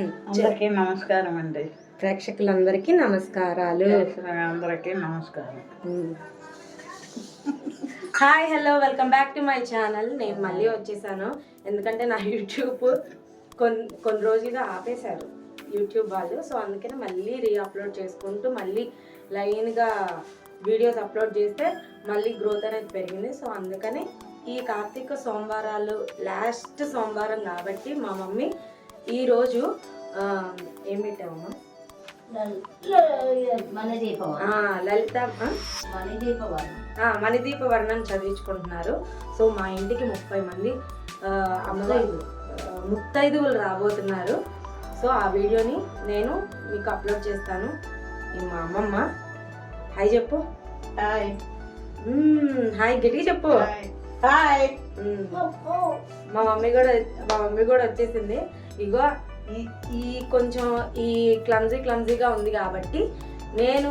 అందరికీ నమస్కారం అండి. ప్రేక్షకులందరికీ నమస్కారాలు. అందరికీ నమస్కారం. Hi hello welcome back to my channel. నేను మళ్ళీ వచ్చేసాను. ఎందుకంటే నా యూట్యూబ్ కొన్ని కొన్ని రోజులుగా ఆపేశారు యూట్యూబ్ వాళ్ళు. సో అందుకని మళ్ళీ రీ అప్లోడ్ చేసుకుంటూ మళ్ళీ లైన్గా వీడియోస్ అప్లోడ్ చేస్తే మళ్ళీ గ్రోత్ అనేది పెరిగింది. సో అందుకని ఈ కార్తీక సోమవారాలు లాస్ట్ సోమవారం కాబట్టి మా మమ్మీ ఈరోజు ఏం పెట్టామమ్మా లలిత మణిదీప వర్ణం చదివించుకుంటున్నారు. సో మా ఇంటికి ముప్పై మంది ముత్తైదువులు రాబోతున్నారు. సో ఆ వీడియోని నేను మీకు అప్లోడ్ చేస్తాను. ఈ మా అమ్మమ్మ. హాయ్ చెప్పు. హాయ్ హాయ్ గట్టిగా చెప్పు. హాయ్. మా మమ్మీ కూడా మా మమ్మీ కూడా వచ్చేసింది. ఇగో ఈ ఈ కొంచెం ఈ క్లమ్జీ క్లమ్జీగా ఉంది కాబట్టి నేను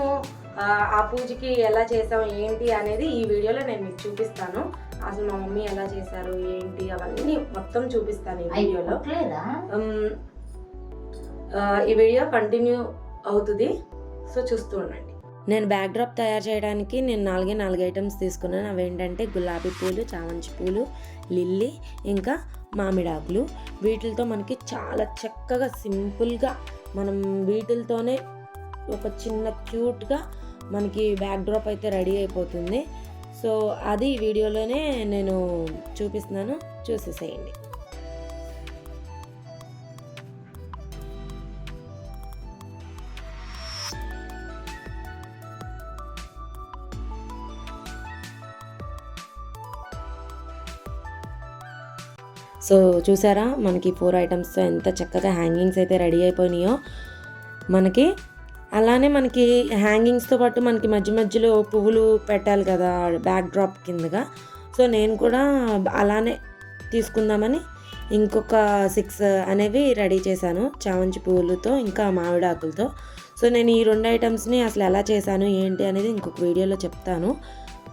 ఆ, పూజకి ఎలా చేసాం ఏంటి అనేది ఈ వీడియోలో నేను మీకు చూపిస్తాను. అసలు మా మమ్మీ ఎలా చేశారు ఏంటి అవన్నీ మొత్తం చూపిస్తాను ఈ వీడియోలో. ఈ వీడియో కంటిన్యూ అవుతుంది. సో చూస్తూ ఉండండి. నేను బ్యాక్ డ్రాప్ తయారు చేయడానికి నేను నాలుగే నాలుగు ఐటమ్స్ తీసుకున్నాను. అవి ఏంటంటే గులాబీ పూలు చామంతి పూలు లిల్లీ ఇంకా మామిడాకులు. వీటితో మనకి చాలా చక్కగా సింపుల్గా మనం వీటితోనే ఒక చిన్న క్యూట్గా మనకి బ్యాక్ డ్రాప్ అయితే రెడీ అయిపోతుంది. సో అది వీడియోలోనే నేను చూపిస్తున్నాను. చూసేసేయండి. సో చూసారా? మనకి ఫోర్ ఐటమ్స్తో ఎంత చక్కగా హ్యాంగింగ్స్ అయితే రెడీ అయిపోయినాయో. మనకి అలానే మనకి హ్యాంగింగ్స్తో పాటు మనకి మధ్య మధ్యలో పువ్వులు పెట్టాలి కదా బ్యాక్ డ్రాప్ కిందగా. సో నేను కూడా అలానే తీసుకుందామని ఇంకొక సిక్స్ అనేవి రెడీ చేశాను చామంతి పువ్వులతో ఇంకా మామిడాకులతో సో నేను ఈ రెండు ఐటమ్స్ని అసలు ఎలా చేశాను ఏంటి అనేది ఇంకొక వీడియోలో చెప్తాను.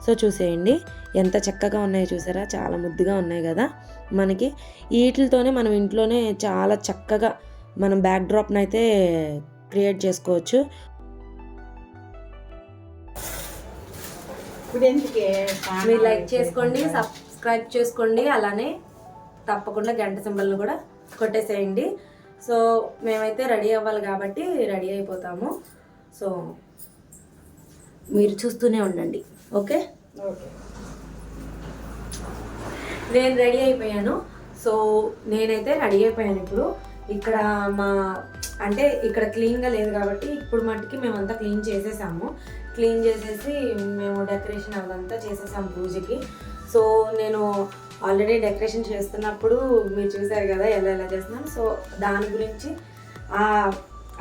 సో చూసేయండి ఎంత చక్కగా ఉన్నాయో చూసారా? చాలా ముద్దుగా ఉన్నాయి కదా. మనకి వీటితోనే మనం ఇంట్లోనే చాలా చక్కగా మనం బ్యాక్ డ్రాప్ని అయితే క్రియేట్ చేసుకోవచ్చు మీరు లైక్ చేసుకోండి సబ్స్క్రైబ్ చేసుకోండి అలానే తప్పకుండా గంట సింబల్ని కూడా కొట్టేసేయండి. సో మేమైతే రెడీ అవ్వాలి కాబట్టి రెడీ అయిపోతాము. సో మీరు చూస్తూనే ఉండండి. ఓకే? ఓకే. నేను రెడీ అయిపోయాను. సో నేనైతే రెడీ అయిపోయాను ఇప్పుడు. ఇక్కడ మా అంటే ఇక్కడ క్లీన్గా లేదు కాబట్టి ఇప్పుడు మట్టుకి మేమంతా క్లీన్ చేసేసాము. క్లీన్ చేసేసి మేము డెకరేషన్ అదంతా చేసేసాము పూజకి. సో నేను ఆల్రెడీ డెకరేషన్ చేస్తున్నప్పుడు మీరు చూసారు కదా ఎలా ఎలా చేస్తున్నాను సో దాని గురించి ఆ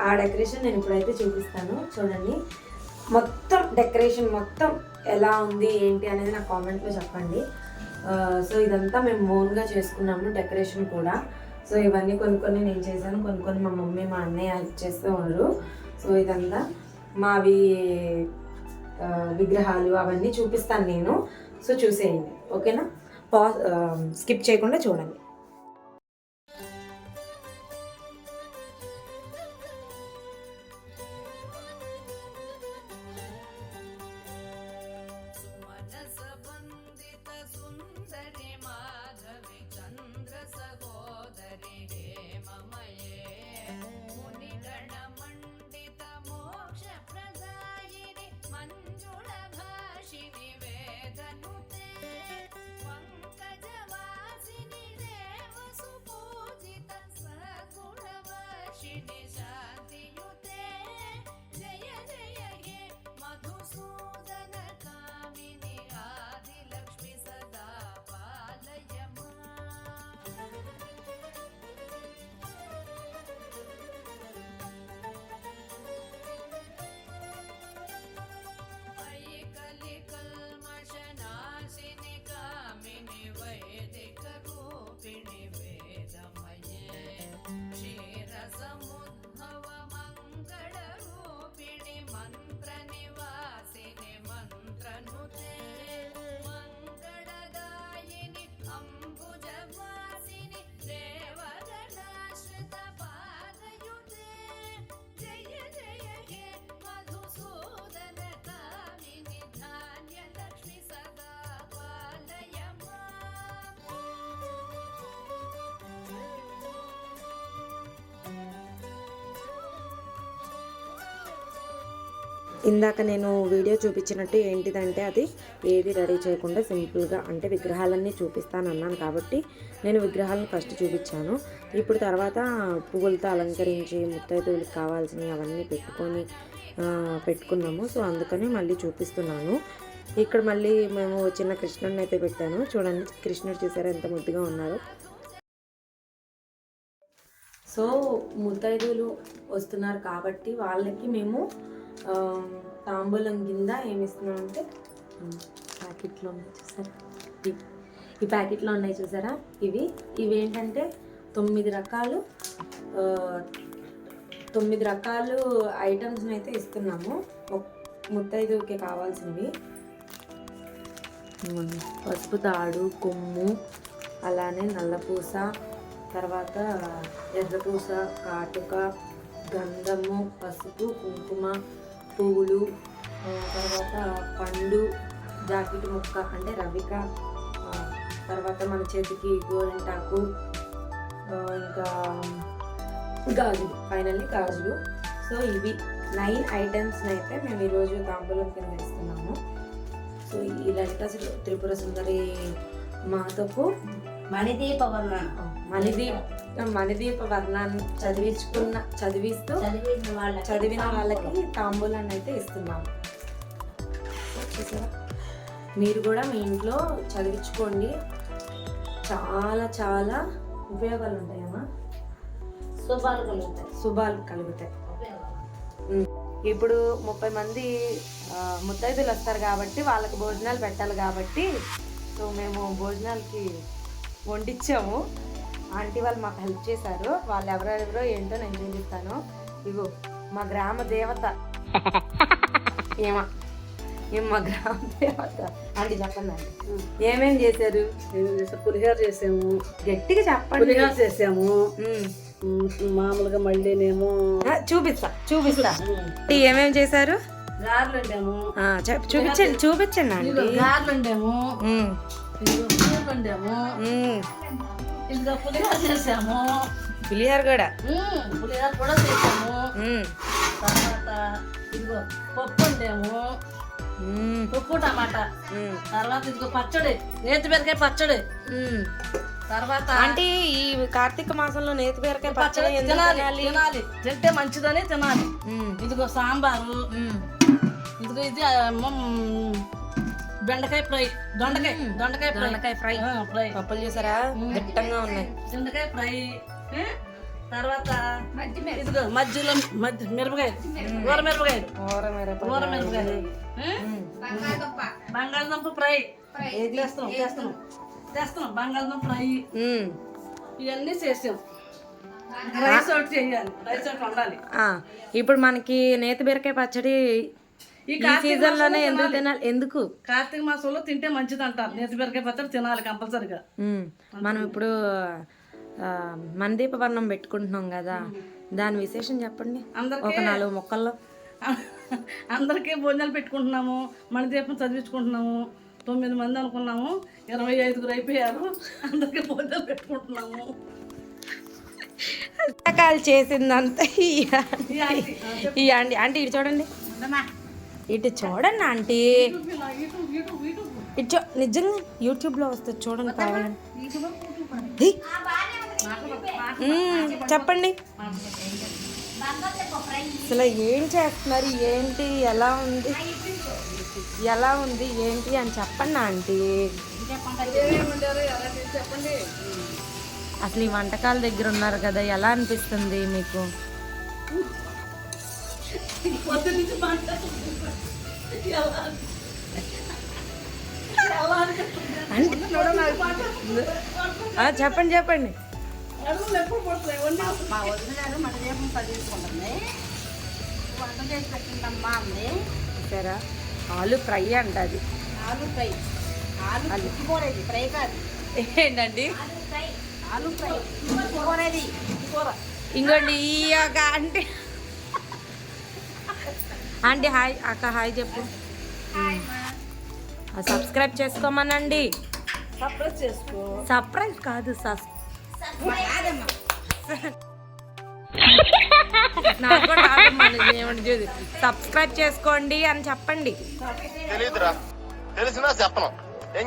ఆ డెకరేషన్ నేను ఇప్పుడైతే చూపిస్తాను. చూడండి. మొత్తం డెకరేషన్ మొత్తం ఎలా ఉంది ఏంటి అనేది నా కామెంట్లో చెప్పండి. సో ఇదంతా మేము ఓన్గా చేసుకున్నాము డెకరేషన్ కూడా. సో ఇవన్నీ కొన్ని కొన్ని నేను చేశాను కొన్ని కొన్ని మా మమ్మీ మా అన్నయ్య హెల్ప్ చేస్తూ ఉన్నారు. సో ఇదంతా మావి విగ్రహాలు అవన్నీ చూపిస్తాను నేను. సో చూసేయండి ఓకేనా? పా స్కిప్ చేయకుండా చూడండి. ఇందాక నేను వీడియో చూపించినట్టు ఏంటిదంటే అది ఏది రెడీ చేయకుండా సింపుల్గా అంటే విగ్రహాలన్నీ చూపిస్తాను అన్నాను కాబట్టి నేను విగ్రహాలను ఫస్ట్ చూపించాను. ఇప్పుడు తర్వాత పువ్వులతో అలంకరించి ముత్తైదువులకు కావాల్సినవి అవన్నీ పెట్టుకొని పెట్టుకున్నాము. సో అందుకని మళ్ళీ చూపిస్తున్నాను. ఇక్కడ మళ్ళీ మేము చిన్న కృష్ణుడిని అయితే పెట్టాను. చూడండి కృష్ణుడు చూసారా ఎంత ముద్దుగా ఉన్నారు. సో ముత్తైదువులు వస్తున్నారు కాబట్టి వాళ్ళకి మేము తాంబూలం కింద ఏమి ఇస్తున్నామంటే అంటే ప్యాకెట్లో ఉన్నాయి చూసారా? ఈ ప్యాకెట్లో ఉన్నాయి చూసారా? ఇవి. ఇవి ఏంటంటే తొమ్మిది రకాలు తొమ్మిది రకాలు ఐటమ్స్ని అయితే ఇస్తున్నాము. ముత్తైదుకే కావాల్సినవి. పసుపు తాడు కొమ్ము అలానే నల్లపూస తర్వాత ఎర్రపూస కాటుక గంధము పసుపు కుంకుమ పువ్వులు తర్వాత పండు జాకెట్ ముక్క అంటే రవిక తర్వాత మన చేతికి గోరింటాకు ఇంకా గాజులు ఫైనల్లీ గాజులు. సో ఇవి నైన్ ఐటమ్స్ని అయితే మేము ఈరోజు తాంబూలం కింద వేస్తున్నాము. సో ఈ లలిత త్రిపుర సుందరి మాతకు మణిదీప వర్ణన. మణిదీప్ మణిదీప వర్ణాన్ని చదివించుకున్న చదివిస్తూ చదివిన వాళ్ళకి చదివిన వాళ్ళకి తాంబూలాన్ని అయితే ఇస్తున్నాము మీరు కూడా మీ ఇంట్లో చదివించుకోండి. చాలా చాలా ఉపయోగాలు ఉంటాయమ్మా శుభాలు కలుగుతాయి. శుభాలు కలుగుతాయి. ఇప్పుడు ముప్పై మంది ముత్తైదులు వస్తారు కాబట్టి వాళ్ళకి భోజనాలు పెట్టాలి కాబట్టి సో మేము భోజనాలకి వండించాము. ఆంటీ వాళ్ళు మాకు హెల్ప్ చేశారు. వాళ్ళు ఎవరెవరో ఏంటో నేను చూపిస్తాను. ఇగో మా గ్రామ దేవత. ఏమా? ఏం మా గ్రామ దేవత? ఆంటీ చెప్పండి ఆంటీ. ఏమేం చేశారు? పులిహోర చేసాము. గట్టిగా చెప్పండి. పులిహోర చేసాము. మామూలుగా మళ్ళీనేమో ఆ, చూపిస్తా చూపిస్తా. ఏమేం చేశారు? గారెలు చూపించండి చూపించండి గారెలు వండాము పులిహోర చేసాము. పులిహోర కూడా. పులిహోర కూడా చేసాము. తర్వాత ఇదిగో పప్పు వండాము పప్పు టమాటా. తర్వాత ఇదిగో పచ్చడి. నేతి బీరకాయ పచ్చడి. తర్వాత ఆంటీ ఈ కార్తీక మాసంలో నేతి బీరకాయ పచ్చడి తినాలి తినాలి? తింటే మంచిదని తినాలి. ఇదిగో సాంబారు. ఇదిగో ఇది బెండకాయ ఫ్రై. దొండకాయ దొండకాయ ఫ్రై. దొండకాయ ఫ్రై. ఫ్రై. పప్పులు చూసారా? దిట్టంగా ఉన్నాయి. దొండకాయ ఫ్రై? తర్వాత ఇదిగో మధ్యలో మధ్య మిరపకాయ. కూర మిరపకాయ. కూర మిరపకాయ. కూర మిరపకాయ. ఏ? ఉమ్, బంగాళదుంప ఫ్రై. తెస్తున్నాం తెస్తున్నాం తెస్తున్నాం బంగాళదుంప ఫ్రై. ఇవన్నీ చేసాం. రైస్ ఒకటి చేయాలి. రైస్ ఒకటి వండాలి. ఇప్పుడు మనకి నేతి బీరకాయ పచ్చడి ఈ సీజన్లోనే ఎందుకు తినాలి. ఎందుకు? కార్తీక మాసంలో తింటే మంచిది అంటారు నేతి బీరకాయ పచ్చడి తినాలి కంపల్సరిగా. మనం ఇప్పుడు ఆ, మనదీప వర్ణం పెట్టుకుంటున్నాం కదా. దాని విశేషం చెప్పండి. అందరికీ ఒక నాలుగు మొక్కల్లో. అందరికీ భోజనాలు పెట్టుకుంటున్నాము. మన దీపం చదివించుకుంటున్నాము. తొమ్మిది మంది అనుకున్నాము. ఇరవై ఐదుగురు అయిపోయారు. అందరికీ భోజనాలు పెట్టుకుంటున్నాము. చేసిందంతా ఈ ఆంటీ. ఆంటీ. ఇటు చూడండి. ఇటు చూడండి ఆంటీ. ఇటు చూ- నిజంగా యూట్యూబ్లో వస్తుంది చూడండి కావాలని చెప్పండి. అసలు ఏం చేస్తున్నారు? ఏంటి? ఎలా ఉంది? ఎలా ఉంది? ఏంటి అని చెప్పండి ఆంటీ. అసలు ఈ వంటకాల దగ్గర ఉన్నారు కదా ఎలా అనిపిస్తుంది మీకు? పొద్దు నుంచి? అంటే చెప్పండి చెప్పండి. అడుగులు ఎప్పుడు పడుతున్నాయి వండి మా వదిన గారు మన దీపం చదివించుకుంటుంది వంట చేసి పెట్టిందమ్మా అంది. సరే ఆలు ఫ్రై అంట అది. ఆలు ఫ్రై. ఆలు ఫ్రై కాదు. ఏంటండి? ఆలు ఫ్రై. ఇంకోండి ఈ యొక్క ఆంటీ ఆంటీ హాయ్ అక్క హాయ్ చెప్పు. సబ్స్క్రైబ్ చేసుకోమనండి. చేసుకో. సర్ప్రైజ్ కాదు సబ్స్క్రైబ్ చేసుకోండి అని చెప్పండి. తెలియదురా తెలిసినా చెప్పను. ఏం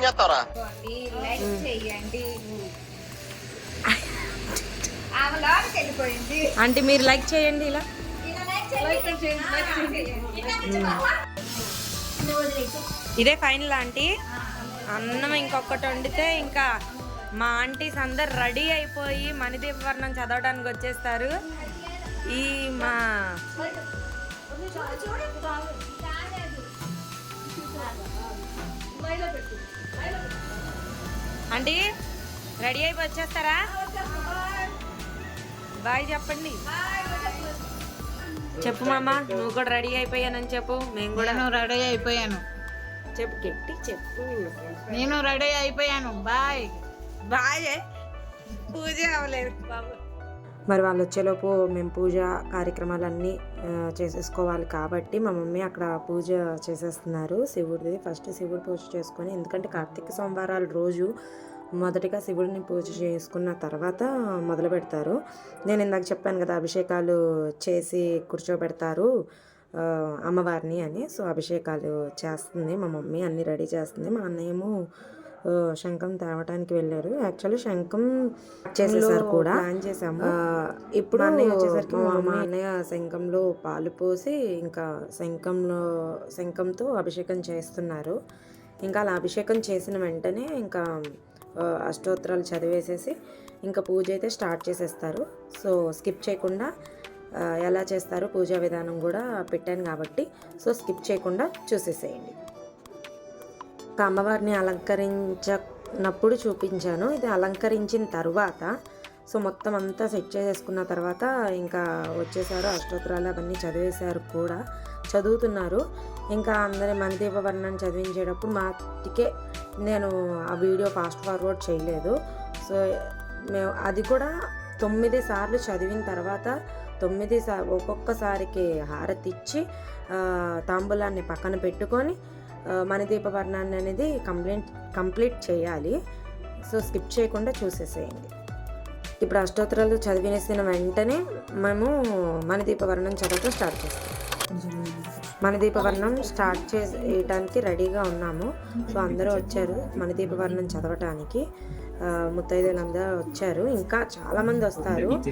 అంటే మీరు లైక్ చేయండి ఇలా. ఇదే ఫైనల్ ఆంటీ. అన్నం ఇంకొకటి వండితే ఇంకా మా ఆంటీస్ అందరు రెడీ అయిపోయి మణిదీపవర్ణం చదవడానికి వచ్చేస్తారు. ఈ మా ఆంటీ రెడీ అయిపోయి వచ్చేస్తారా? బాయ్ చెప్పండి. చెప్పు మామ నువ్వు కూడా రెడీ అయిపోయానని చెప్పు. మేము కూడా నేను రెడీ అయిపోయాను. చెప్పు గట్టి చెప్పు. నేను రెడీ అయిపోయాను. బాయ్ బాయ్ పూజ అవ్వలేదు బాబు. మరి వాళ్ళు వచ్చేలోపు మేము పూజ కార్యక్రమాలన్నీ చేసేసుకోవాలి కాబట్టి మా మమ్మీ అక్కడ పూజ చేసేస్తున్నారు. శివుడిది ఫస్ట్ శివుడి పూజ చేసుకొని ఎందుకంటే కార్తీక సోమవారాల రోజు మొదటిగా శివుడిని పూజ చేసుకున్న తర్వాత మొదలు పెడతారు. నేను ఇందాక చెప్పాను కదా అభిషేకాలు చేసి కూర్చోబెడతారు అమ్మవారిని అని. సో అభిషేకాలు చేస్తుంది మా మమ్మీ అన్ని రెడీ చేస్తుంది. మా అన్నయ్యేమో శంఖం తేవటానికి వెళ్ళారు. యాక్చువల్లీ శంఖం చేసేసారు కూడా. ప్లాన్ చేసాము. ఇప్పుడు అన్నయ్య వచ్చేసరికి మా అన్నయ్య శంఖంలో పాలు పోసి ఇంకా శంఖంలో శంఖంతో అభిషేకం చేస్తున్నారు. ఇంకా అలా అభిషేకం చేసిన వెంటనే ఇంకా అష్టోత్తరాలు చదివేసేసి ఇంకా పూజ అయితే స్టార్ట్ చేసేస్తారు. సో స్కిప్ చేయకుండా ఎలా చేస్తారో పూజా విధానం కూడా పెట్టాను కాబట్టి సో స్కిప్ చేయకుండా చూసేసేయండి. అమ్మవారిని అలంకరించినప్పుడు చూపించాను. ఇది అలంకరించిన తర్వాత సో మొత్తం అంతా సెట్ చేసేసుకున్న తర్వాత ఇంకా వచ్చేసారు అష్టోత్తరాలు అవన్నీ చదివేశారు కూడా చదువుతున్నారు. ఇంకా అందరి మనదీప వర్ణాన్ని చదివించేటప్పుడు మాటికే నేను ఆ వీడియో ఫాస్ట్ ఫార్వర్డ్ చేయలేదు. సో మేము అది కూడా తొమ్మిది సార్లు చదివిన తర్వాత తొమ్మిది సార్ ఒక్కొక్కసారికి హారతి ఇచ్చి తాంబూలాన్ని పక్కన పెట్టుకొని ఆ, మణిదీప వర్ణాన్ని అనేది కంప్లీట్ కంప్లీట్ చేయాలి. సో స్కిప్ చేయకుండా చూసేసేయండి. ఇప్పుడు అష్టోత్తరాలు చదివేసిన వెంటనే మేము మణిదీప వర్ణం చదవటం స్టార్ట్ చేస్తాం. మన దీపవర్ణం స్టార్ట్ చేయడానికి రెడీగా ఉన్నాము. సో అందరూ వచ్చారు మన దీపవర్ణం చదవటానికి. ఆ, ముత్తైదులందరూ వచ్చారు. ఇంకా చాలామంది వస్తారు.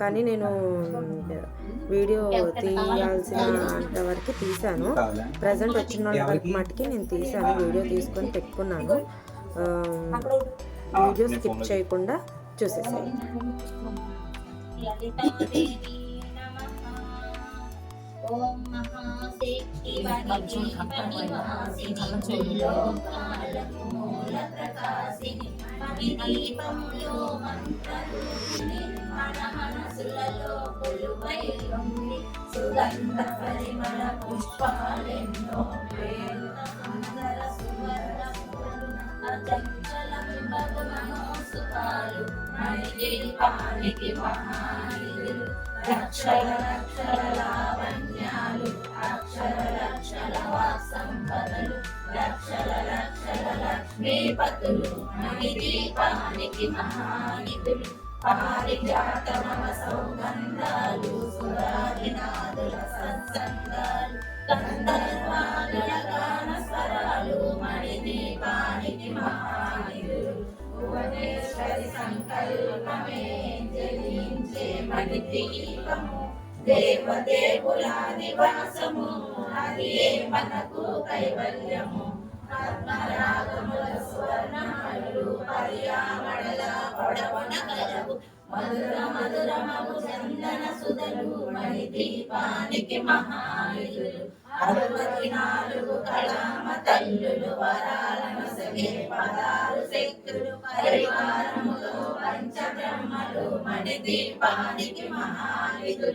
కానీ నేను వీడియో తీయాల్సిన అంతవరకు తీశాను. ప్రజెంట్ వచ్చిన వాళ్ళ వరకు మట్టుకి నేను తీశాను. వీడియో తీసుకొని పెట్టుకున్నాను. వీడియో స్కిప్ చేయకుండా చూసేసాను ఓం మహాశక్తి వనిని మహాసిని లోకాలకు మూల ప్రకాశిని మణిదీపంలో మంత్రరూపిణి మన మనసులలో కొలువై ఉంది సుగంధ పరిమళ పుష్పాలెన్నో సుందర సువర్ణ పూర్ణ అచంచల విభగ మహానిధులు రక్షల రక్షల లక్ష్మీపతులు మణిదీపానికి మహానిధులు పారిజాత మన సౌగంధాలు సురాదినాదుల సత్సంగాలు గంధర్వాదుల గాన స్వరాలు మణిదీపానికి మహానిధులు భువనేశ్వరి సంకల్పమే జలించే మణిదీపము దేవదేవుల నివాసము అది మనకు కైవల్యము? పద్మరాగముల మధుర మధురమము చందన సుధలు మణి దీపానికి మహాయులు అరవై నాలుగు కళామ తల్లులు వరాలను సగే పదాలు శక్తులు పరివారములో పంచబ్రహ్మలు మణి దీపానికి మహాయులు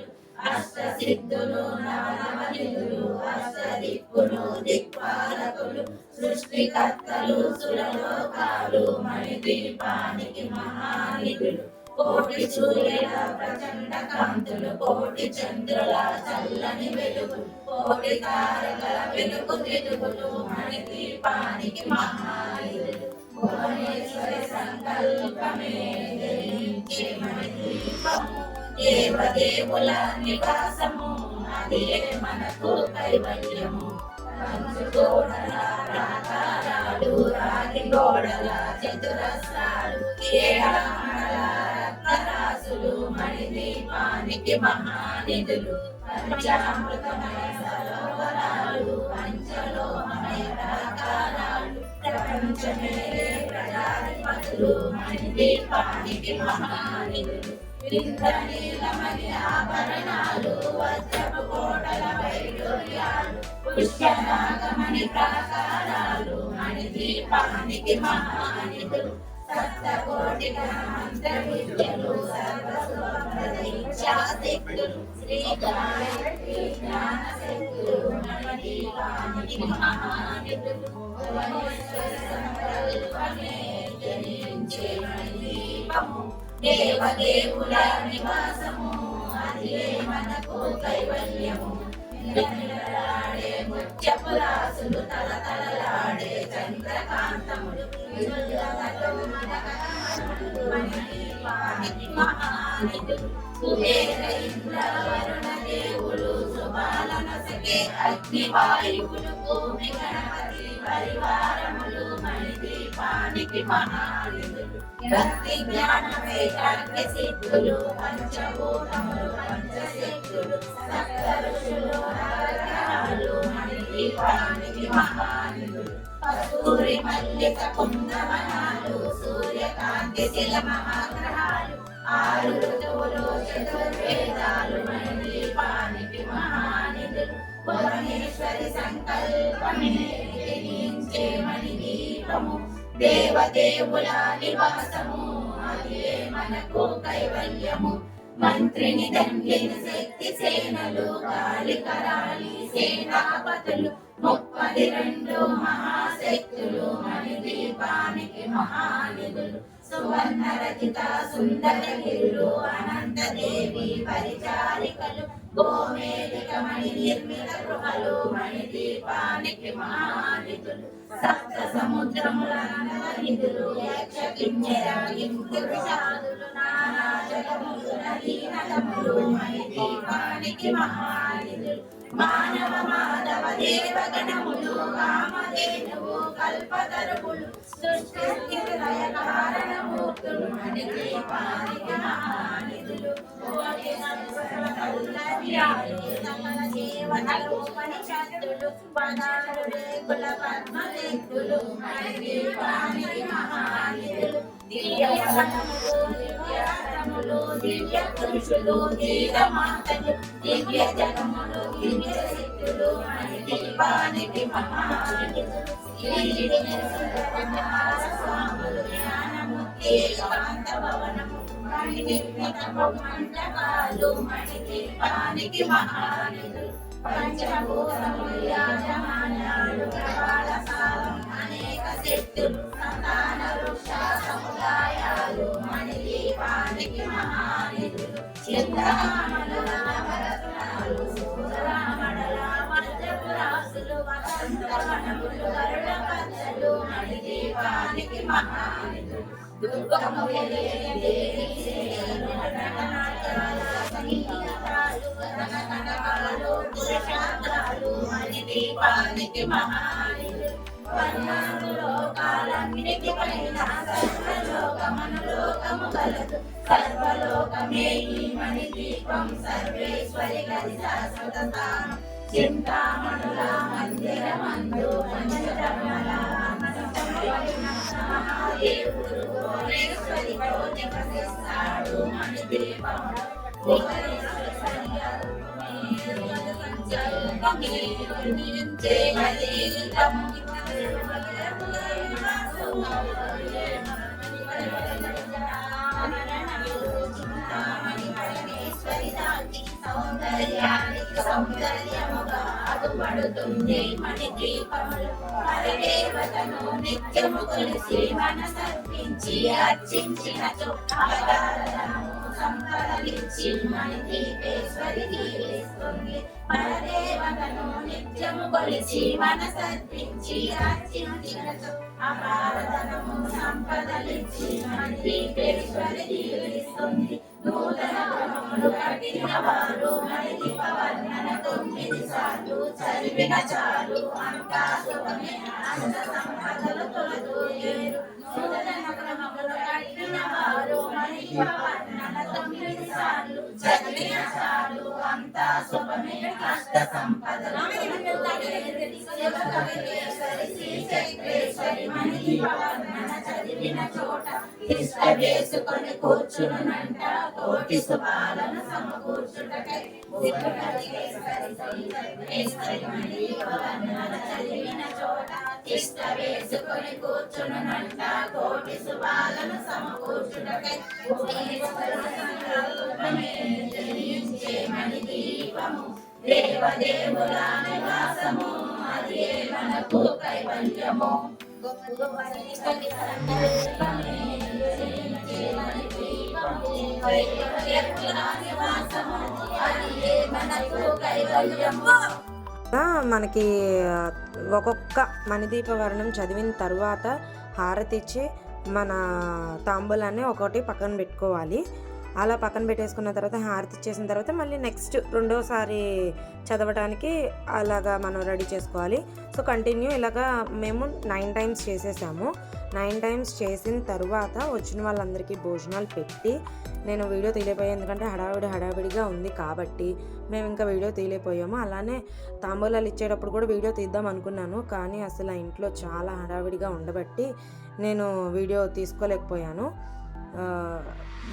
సిద్ధులు నవనవనిధులు అష్ట దిక్కులు దిక్పాలకులు సృష్టికర్తలు సురలోకాలు మణిదీపానికి మహానిధులు కోటి సూర్యుల ప్రచండ కాంతులు కోటి చంద్రుల చల్లని వెలుగు కోటి తారకల వెలుగు తిరుగులు మణిదీపానికి మహానిధులు. భువనేశ్వరి సంకల్పమే జయించే మణిదీపము. దేవదేవుల నివాసము అదే మనకు కైవల్యము? కంచు గోడల రాగి గోడల చతురస్రాలు కేళామణల రత్నరాసులు మణిదీపానికి మహానిధులు పంచామృతమయ సరోవరాలు పంచలోహమయ ప్రాకారాలు ప్రపంచమే ప్రజాధిపతులు మణిదీపానికి మహానిధులు. ఇంద్రనీలమణి ఆభరణాలు వజ్రపు కోటల వైడూర్యాలు పుష్యనాగమణి ప్రాకారాలు మణిదీపానికి మహానిధులు సప్తకోటి మంత్ర విద్యలు సర్వశక్తులు శ్రీ గాయత్రి జ్ఞాన శక్తులు మణి దీపానికి మహానిధులు భువనేశ్వర సంకల్పమే జనించే మణి దీపము దేవదేవుల నివాసము అదే మనకు కైవల్యము నిలనిలలాడే ముత్యపు తలతలలాడే చంద్రకాంతములు విరుద్ధతలో కుబేర ఇంద్ర వరుణ భూమి గణపతి పరివారములు మణిదీపానికి భక్తి జ్ఞాన వైరాగ్య సిద్ధులు పంచభూతములు పంచశక్తులు సప్త ఋషులు నవగ్రహాలు కస్తూరి మల్లిక సూర్యకాంతి శిల మహాగ్రహాలు ఆరు ఋతువులు చతుర్వేదాలు మణిదీపానికి మహానిధులు భువనేశ్వరి సంకల్పమే దేవదేవుల నివాసము. అదే మనకు కైవల్యము. మంత్రిని దండిని శక్తి సేనలు గాలి కరాలి సేనాపతులు ముప్పది రెండు మహాశక్తులు మణిదీపానికి మహానిధులు. సువర్ణరచిత సుందరగిరులు అనంతదేవి పరిచారికలు గోమేలిక మణి నిర్మిత గృహలు మణిదీపానికి మహానిధులు సప్త సముద్రముల నిధులు యక్ష కిన్నెర కింపురు సాధులు నానా జగములు నదీ నదములు మణిదీపానికి మహానిధులు. మానవ మాధవ దేవగణములు కామధేనువు కల్పతరువులు సృష్టి లయ కారణమూర్తులు మణిదీపానికి మహానిధులు కౌలర్యాలు సకల జీవనలు పదాలు రేకుల మహానిధులు దివ్య వనములు దివ్య పురుషులు ధీర దివ్య జగములు దివ్య శక్తులు స్వాములు శాంత భవనము పంచభూతములు యాజమాన్యాలు ప్రవాళసాలం అనేక శక్తులు సంతాన వృక్ష సముదాయాలు మణిదీపానికి మహానిధులు నవరత్నాలు గరుడ మణిదీపానికి మహానిధులు దుర్గము వెలిగే దేవి సంగీతాలు మణిదీపానికి మహానిధులు వర్ణాలు పైన సర్వలోకమను లోకము సర్వలోకమే ఈ మణిదీపం సర్వేశ్వరి గది శాశ్వత స్థానం చింతామణుల మందిరమందు మహాదేవుడు భువనేశ్వరితో నివసిస్తాడు మణిదీపముడు భువనేశ్వరి సౌందర్యముగా అగుపడుతుంది మణి దీపములు పరదేవతను నిత్యము కొలిసి మనసర్పించి అర్చించిన అవతారము మణి దీపేశ్వరి దీవిస్తుంది పరదేవతను నిత్యము కొలిచి మనసర్పించి అర్చించిన అపారధనము సంపదలిచ్చి మణి దీపేశ్వరి దీవిస్తుంది నూతన గృహములు కట్టిన వారు మరి చదివిన అంతా సంపదలు నూతన కట్టిన వారు తొమ్మిది సార్లు చదివిన అంతా సంపదలు చదివిన చోట వేసుకొని కోటి శుభాలను సమకూర్చుటకై. తిష్ట వేసుకొని కూర్చునునంట కోటి శుభాలను సమకూర్చుటకై దీపము దేవదేవుల నివాసము అది మనకు కైవల్యము గొప్ప మనకి ఒక్కొక్క మణిదీప వర్ణం చదివిన తర్వాత హారతి ఇచ్చి మన తాంబూలాన్ని ఒకటి పక్కన పెట్టుకోవాలి. అలా పక్కన పెట్టేసుకున్న తర్వాత హారతి ఇచ్చేసిన తర్వాత మళ్ళీ నెక్స్ట్ రెండోసారి చదవడానికి అలాగా మనం రెడీ చేసుకోవాలి. సో కంటిన్యూ ఇలాగా మేము నైన్ టైమ్స్ చేసేసాము. నైన్ టైమ్స్ చేసిన తర్వాత వచ్చిన వాళ్ళందరికీ భోజనాలు పెట్టి నేను వీడియో తీయలేకపోయాను ఎందుకంటే హడావిడి హడావిడిగా ఉంది కాబట్టి మేము ఇంకా వీడియో తీయలేకపోయాము. అలానే తాంబూలాలు ఇచ్చేటప్పుడు కూడా వీడియో తీద్దాం అనుకున్నాను. కానీ అసలు ఆ ఇంట్లో చాలా హడావిడిగా ఉండబట్టి నేను వీడియో తీసుకోలేకపోయాను.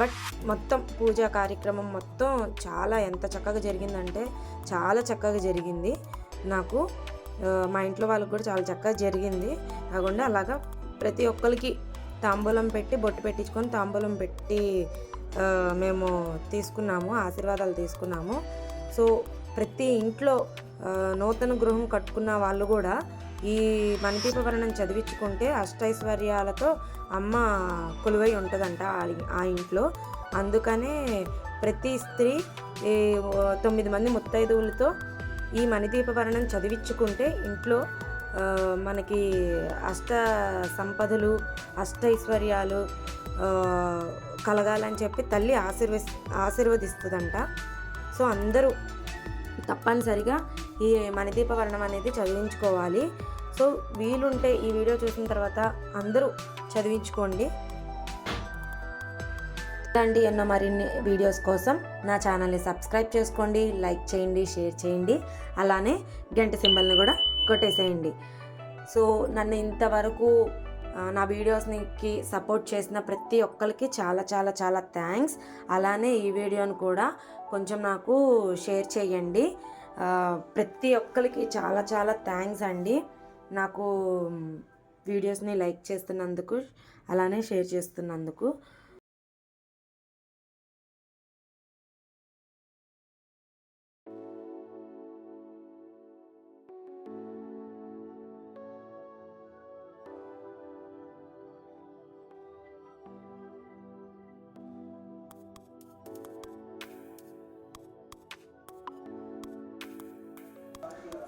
బట్ మొత్తం పూజా కార్యక్రమం మొత్తం చాలా ఎంత చక్కగా జరిగిందంటే చాలా చక్కగా జరిగింది నాకు. మా ఇంట్లో వాళ్ళకి కూడా చాలా చక్కగా జరిగింది. కాకుండా అలాగా ప్రతి ఒక్కరికి తాంబూలం పెట్టి బొట్టు పెట్టించుకొని తాంబూలం పెట్టి మేము తీసుకున్నాము ఆశీర్వాదాలు తీసుకున్నాము. సో ప్రతి ఇంట్లో నూతన గృహం కట్టుకున్న వాళ్ళు కూడా ఈ మణిదీపవరణం చదివించుకుంటే అష్టైశ్వర్యాలతో అమ్మ కొలువై ఉంటుందంట ఆ- ఇంట్లో. అందుకనే ప్రతి స్త్రీ ఈ తొమ్మిది మంది ముత్తైదువులతో ఈ మణిదీపవరణం చదివించుకుంటే ఇంట్లో మనకి అష్ట సంపదలు అష్టైశ్వర్యాలు కలగాలని చెప్పి తల్లి ఆశీర్వ ఆశీర్వదిస్తుందంట. సో అందరూ తప్పనిసరిగా ఈ మణిదీప వర్ణం అనేది చదివించుకోవాలి. సో వీలుంటే ఈ వీడియో చూసిన తర్వాత అందరూ చదివించుకోండి. ఇలాంటి ఎన్నో మరిన్ని వీడియోస్ కోసం నా ఛానల్ని సబ్స్క్రైబ్ చేసుకోండి లైక్ చేయండి షేర్ చేయండి. అలానే గంట సింబల్ని కూడా కొట్టేసేయండి సో నన్ను ఇంతవరకు నా వీడియోస్కి సపోర్ట్ చేసిన ప్రతి ఒక్కరికి చాలా చాలా చాలా థ్యాంక్స్. అలానే ఈ వీడియోని కూడా కొంచెం నాకు షేర్ చేయండి. ప్రతి ఒక్కరికి చాలా చాలా థ్యాంక్స్ అండి. నాకు వీడియోస్ని లైక్ చేస్తున్నందుకు అలానే షేర్ చేస్తున్నందుకు.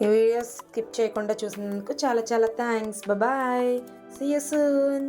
ఈ వీడియో స్కిప్ చేయకుండా చూసినందుకు చాలా చాలా thanks bye see you soon